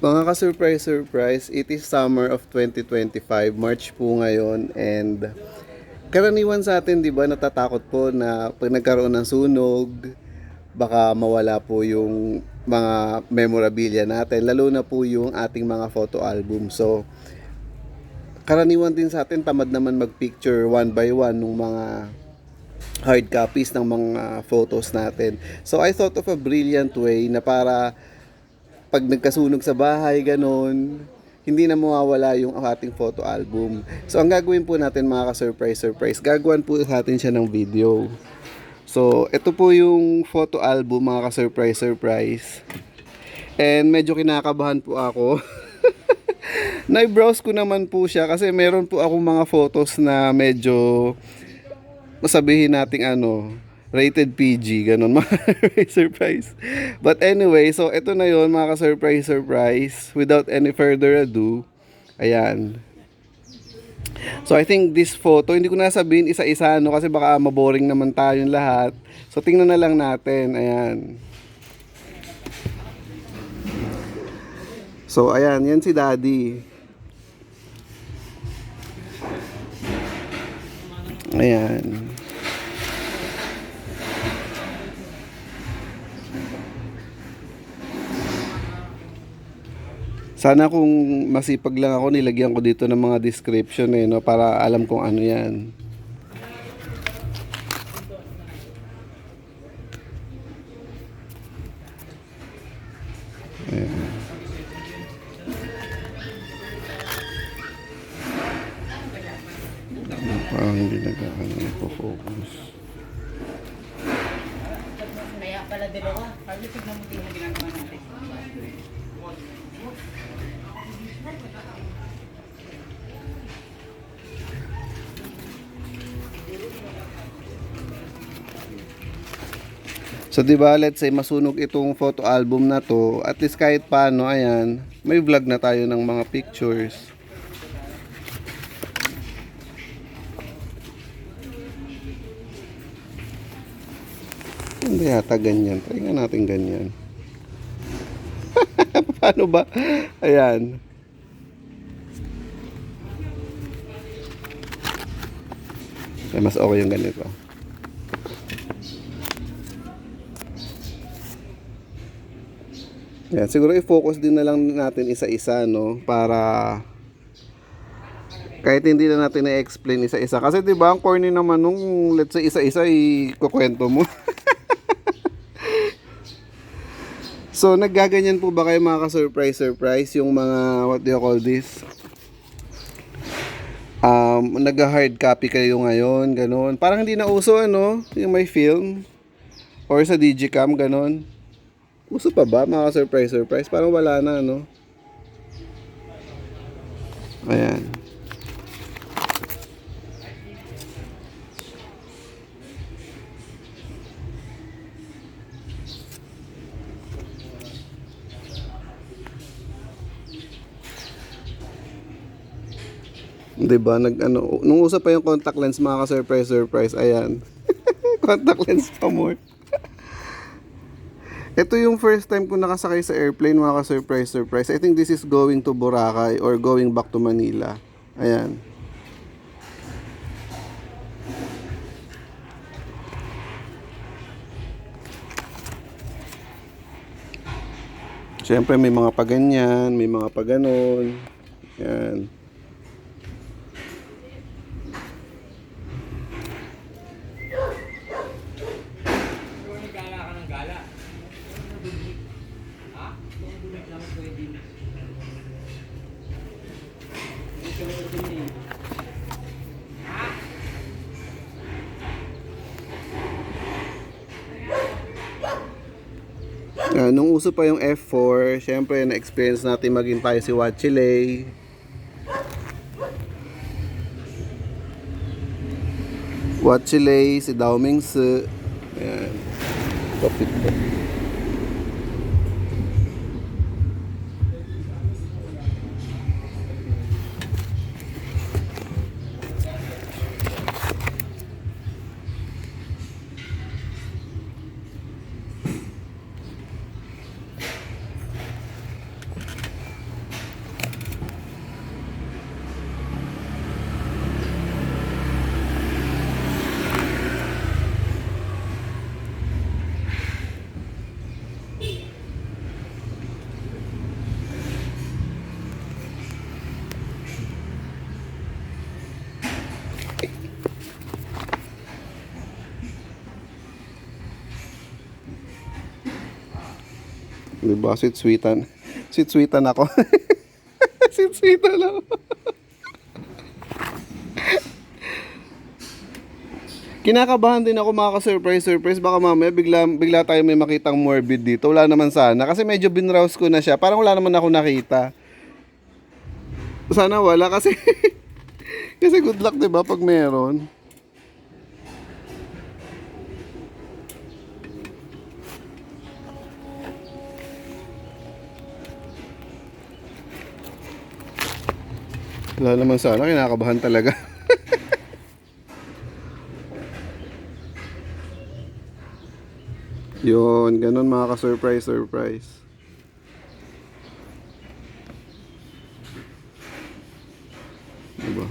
Mga ka-surprise, surprise, it is summer of 2025, March po ngayon, and karaniwan sa atin, di ba, natatakot po na pag nagkaroon ng sunog, baka mawala po yung mga memorabilia natin, lalo na po yung ating mga photo album. So, karaniwan din sa atin, tamad naman mag-picture one by one ng mga hard copies ng mga photos natin. So, I thought of a brilliant way na para pag nagkasunog sa bahay, ganon, hindi na mawawala yung ating photo album. So, ang gagawin po natin mga ka-surprise, surprise, gagawan po natin siya ng video. So, ito po yung photo album mga ka-surprise, surprise. And medyo kinakabahan po ako. Na-browse ko naman po siya kasi meron po akong mga photos na medyo masabihin nating ano, rated PG, ganun mga surprise. But anyway, so ito na yon mga ka-surprise surprise. Without any further ado, ayan. So I think this photo, hindi ko na sabihin isa-isa no kasi baka maboring naman tayong lahat. So tingnan na lang natin, ayan. So ayan, yan si Daddy. Ayan. Sana kung masipag lang ako, nilagyan ko dito ng mga description eh, no, para alam kung ano yan. Ayan. Parang hindi nag-ano, focus Kaya pala dalawa. Sabi tignan mo tingnan ginagawa natin. So 'di ba, let's say masunog itong photo album na to, at least kahit paano ayan, may vlog na tayo ng mga pictures. Hindi yata ganyan. Try nga natin ganyan. Paano ba? Ayan. Eh, mas okay yung ganito. Yan, siguro i-focus din na lang natin isa-isa, no? Para kahit hindi na natin na-explain isa-isa. Kasi 'di ba ang corny naman nung let's say isa-isa ikukwento mo. so, naggaganyan po ba kayo mga ka-surprise surprise yung mga what do you call this? Um, nag-hard copy kayo ngayon, ganun. Parang hindi na uso ano, yung may film or sa Digicam ganun. Uso pa ba mga surprise surprise? Parang wala na no. Ayan. Di ba? Nag, ano, nung uso pa yung contact lens, mga ka-surprise, surprise, ayan. contact lens pa more. Ito yung first time ko nakasakay sa airplane, mga ka-surprise, surprise. I think this is going to Boracay or going back to Manila. Ayan. Siyempre may mga paganyan, may mga paganon. Yan. Nung uso pa yung F4, syempre na-experience natin maging tayo si Wachile. Wachile, si Dao Mingse. Ayan. Kapit ko. Diba? Sweet-sweetan. Sweet-sweetan ako. Sweet-sweetan ako. Kinakabahan din ako mga ka-surprise surprise baka mamaya bigla bigla tayo may makitang morbid dito. Wala naman sana kasi medyo binrowse ko na siya. Parang wala naman ako nakita. Sana wala kasi kasi good luck 'di ba pag meron. Wala naman sana, kinakabahan talaga. Yun, ganun mga ka-surprise, surprise. Diba?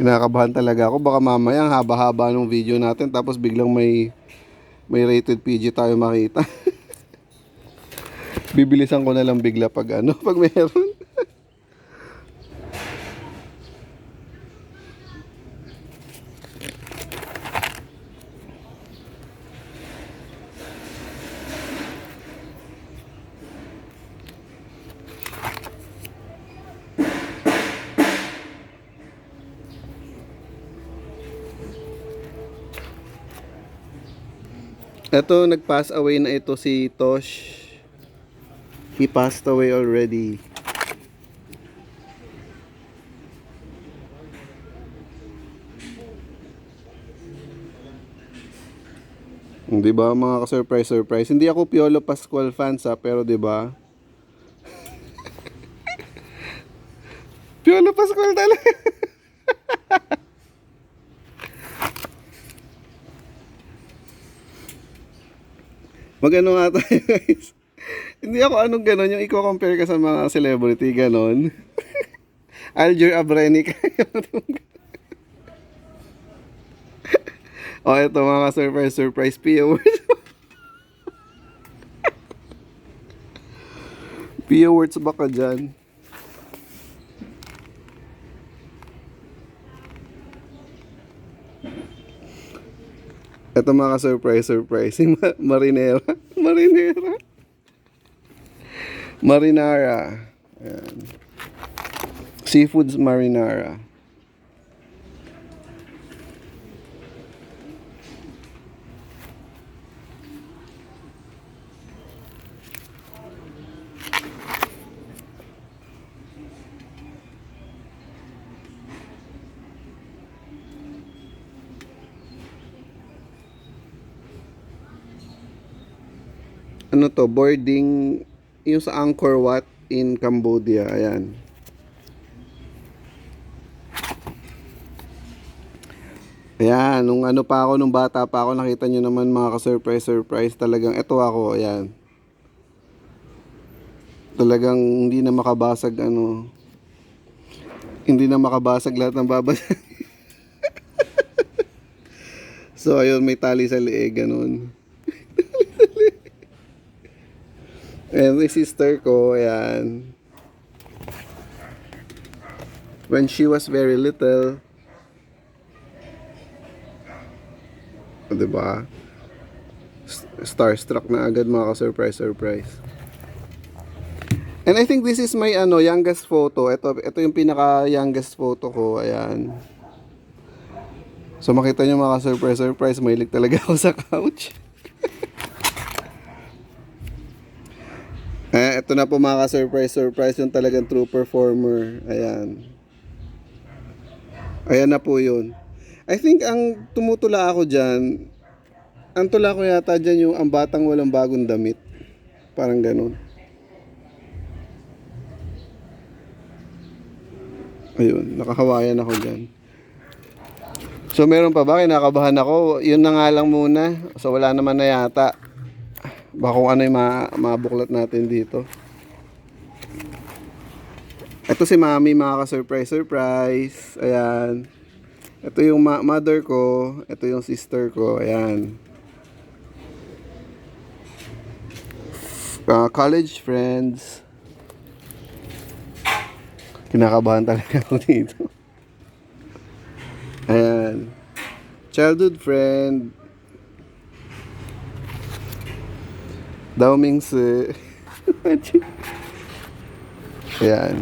Kinakabahan talaga ako. Baka mamaya ang haba-haba ng video natin tapos biglang may may rated PG tayo makita. Bibilisan ko na lang bigla pag ano, pag meron. Ito, nag-pass away na ito si Tosh. He passed away already. Di ba mga ka-surprise surprise? Hindi ako Piolo Pascual fans ha, pero di ba? Piolo Pascual talaga. Magano nga tayo guys. Hindi ako anong ganon yung i-compare ka sa mga celebrity ganon. Alger Abrenik. o ito mga surprise surprise. Pia Words ba ka dyan? Ito mga surprise surprise si Ma- Marinera. Marinera. Marinara. Ayan. Seafoods Marinara. Ano to, boarding yung sa Angkor Wat in Cambodia. Ayan. Ayan, nung ano pa ako, nung bata pa ako, nakita nyo naman mga ka-surprise, surprise, talagang, eto ako, ayan. Talagang hindi na makabasag, ano, hindi na makabasag lahat ng babasag. so, ayun, may tali sa leeg, ganun. And my sister ko, ayan. When she was very little, o, diba? Starstruck na agad mga ka-surprise, surprise. And I think this is my ano, youngest photo. Ito, ito yung pinaka-youngest photo ko. Ayan. So makita nyo mga ka-surprise, surprise. Mahilig talaga ako sa couch. Eh, ito na po mga ka-surprise, surprise yung talagang true performer. Ayan. Ayan na po yun. I think ang tumutula ako dyan, ang tula ko yata dyan yung ang batang walang bagong damit. Parang ganun. Ayun, nakahawayan ako dyan. So meron pa ba? Kinakabahan ako. Yun na nga lang muna. So wala naman na yata. Baka ano yung ma mabuklat natin dito. Ito si Mami, mga ka-surprise, surprise. Ayan. Ito yung ma- mother ko. Ito yung sister ko. Ayan. uh, college friends. Kinakabahan talaga ako dito. Ayan. Childhood friend. Dao Mingse. Ayan.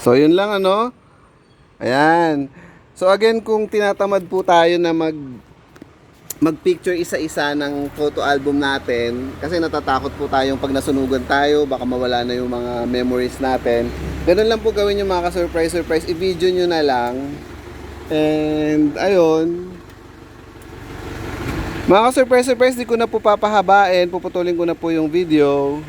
So, yun lang ano. Ayan. So, again, kung tinatamad po tayo na mag mag-picture isa-isa ng photo album natin kasi natatakot po tayong pag nasunugan tayo baka mawala na yung mga memories natin ganun lang po gawin yung mga ka-surprise surprise i-video nyo na lang and ayun mga ka-surprise surprise di ko na po papahabain. Puputulin ko na po yung video